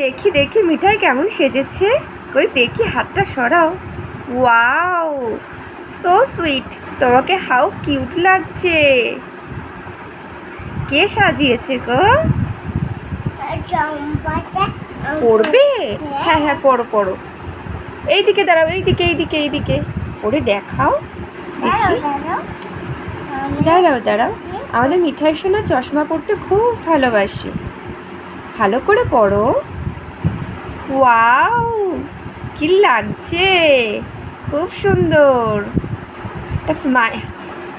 দেখি দেখি মিঠাই কেমন সেজেছে। কই দেখি হাতটা সরাও। ওয়াও সো সুইট তোমাকে হাউ কিউট লাগছে। কে সাজিয়েছে গো? পড়বে? হ্যাঁ। হ্যাঁ পড়ো পড়ো। এইদিকে দাঁড়াও এইদিকে এইদিকে এইদিকে। পড়ে দেখাও। দেখি। দাঁড়াও দাঁড়াও। আমাদের মিঠাই সোনা চশমা পরতে খুব ভালোবাসি। ভালো করে পড়ো। ওয়াও কি লাগছে? খুব সুন্দর। একটা স্মাইল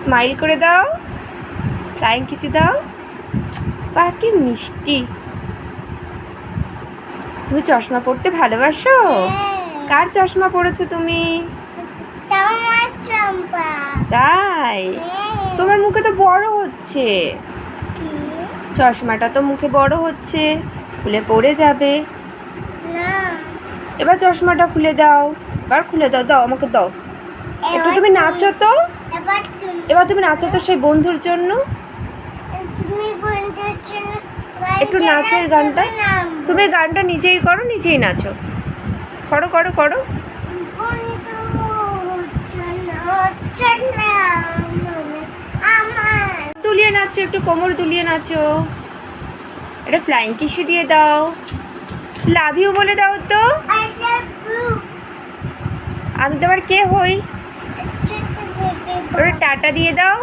স্মাইল করে দাও। ফ্লাইং কিসি দাও। বা কি মিষ্টি। তুমি চশমা পরতে ভালোবাসো? কার চশমা পরেছো তুমি? তাই? তোমার মুখে তো বড় হচ্ছে। চশমাটা তো মুখে বড় হচ্ছে। খুলে পড়ে যাবে। এবার চশমাটা খুলে দাও। এবার খুলে দাও দাও আমাকে দাও। একটু তুমি নাচো তো। এবার তুমি নাচো তো সেই বন্ধুর জন্য। একটু নাচো এই গানটা। তুমি গানটা নিজেই করো নিজেই নাচো। করো করো করো। দুলিয়ে নাচো একটু কোমর দুলিয়ে নাচো। এটা ফ্লাইং কিসে দিয়ে দাও। লাভ ইউ বলে দাও তো। আমি তোমার কে হই? ওরে টাটা দিয়ে দাও।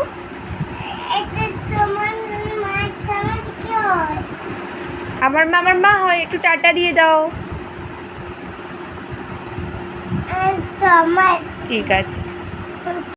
আমার মা আমার মা হয় একটু টাটা দিয়ে দাও। ঠিক আছে।